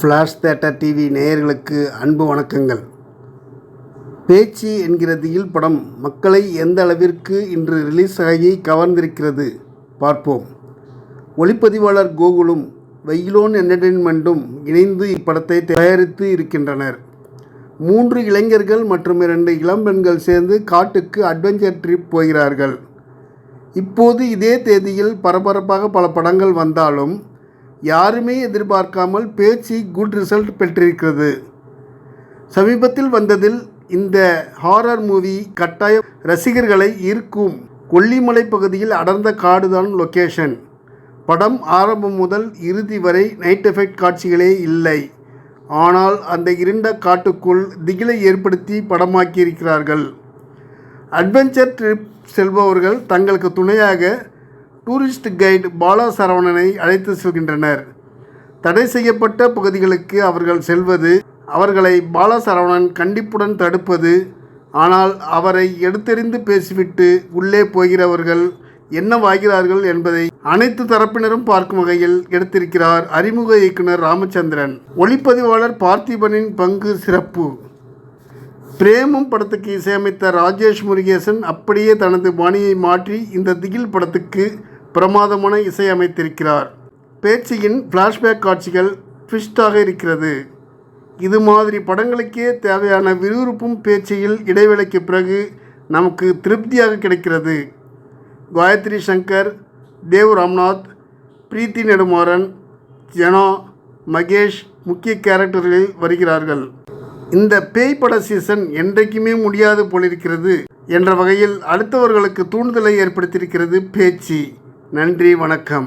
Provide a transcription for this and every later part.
Flash theatre TV நேயர்களுக்கு அன்பு வணக்கங்கள். பேச்சு என்கிற திகில் படம் மக்களை எந்த அளவிற்கு இன்று ரிலீஸ் ஆகி கவர்ந்திருக்கிறது பார்ப்போம். ஒளிப்பதிவாளர் கோகுலும் வெயிலோன் என்டர்டெயின்மெண்ட்டும் இணைந்து இப்படத்தை தயாரித்து இருக்கின்றனர். மூன்று இளைஞர்கள் மற்றும் இரண்டு இளம்பெண்கள் சேர்ந்து காட்டுக்கு அட்வென்ச்சர் ட்ரிப் போகிறார்கள். இப்போது இதே தேதியில் பரபரப்பாக பல படங்கள் வந்தாலும் யாருமே எதிர்பார்க்காமல் பேச்சு குட் ரிசல்ட் பெற்றிருக்கிறது. சமீபத்தில் வந்ததில் இந்த ஹாரர் மூவி கட்டாயம் ரசிகர்களை ஈர்க்கும் கொல்லிமலை பகுதியில் அடர்ந்த காடுதான் லொக்கேஷன் படம் ஆரம்பம் முதல் இறுதி வரை நைட் எஃபெக்ட் காட்சிகளே இல்லை. ஆனால் அந்த இருண்ட காட்டுக்குள் திகிலை ஏற்படுத்தி படமாக்கியிருக்கிறார்கள். அட்வென்ச்சர் ட்ரிப் செல்பவர்கள் தங்களுக்கு துணையாக டூரிஸ்ட் கைடு பாலா சரவணனை அழைத்து செல்கின்றனர். தடை செய்யப்பட்ட பகுதிகளுக்கு அவர்கள் செல்வது அவர்களை பாலா சரவணன் கண்டிப்புடன் தடுப்பது ஆனால் அவரை எடுத்தெறிந்து பேசிவிட்டு உள்ளே போகிறவர்கள் என்னவாகிறார்கள் என்பதை அனைத்து தரப்பினரும் பார்க்கும் வகையில் எடுத்திருக்கிறார் அறிமுக இயக்குனர் ராமச்சந்திரன். ஒளிப்பதிவாளர் பார்த்திபனின் பங்கு சிறப்பு. பிரேமம் படத்துக்கு இசையமைத்த ராஜேஷ் முருகேசன் அப்படியே தனது பாணியை மாற்றி இந்த திகில் படத்துக்கு பிரமாதமான இசையமைத்திருக்கிறார் பேச்சியின் ஃப்ளாஷ்பேக் காட்சிகள் ட்விஸ்டாக இருக்கிறது. இது மாதிரி படங்களுக்கே தேவையான விறுவிறுப்பும் பேச்சியில் இடைவேளைக்கு பிறகு நமக்கு திருப்தியாக கிடைக்கிறது. காயத்ரி சங்கர் தேவ் ராம்நாத் பிரீத்தி நெடுமாறன் ஜனா மகேஷ் முக்கிய கேரக்டர்களில் வருகிறார்கள். இந்த பேய் பட சீசன் என்றைக்குமே முடியாது போலிருக்கிறது என்ற வகையில் அடுத்தவர்களுக்கு தூண்டுதலை ஏற்படுத்தியிருக்கிறது பேச்சு. நன்றி வணக்கம்.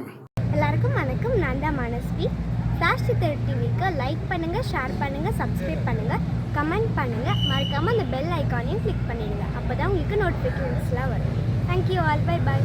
எல்லாருக்கும் வணக்கம். நான் தான் மனஸ்வி. ஃப்ளாஷ் சித்தர் டிவிக்கு லைக் பண்ணுங்கள் ஷேர் பண்ணுங்கள் சப்ஸ்கிரைப் பண்ணுங்கள் கமெண்ட் பண்ணுங்கள் மறக்காமல் அந்த பெல் ஐக்கானையும் கிளிக் பண்ணிடுங்க. அப்போ தான் உங்களுக்கு நோட்டிஃபிகேஷன்ஸ்லாம் வரும். Thank you all by by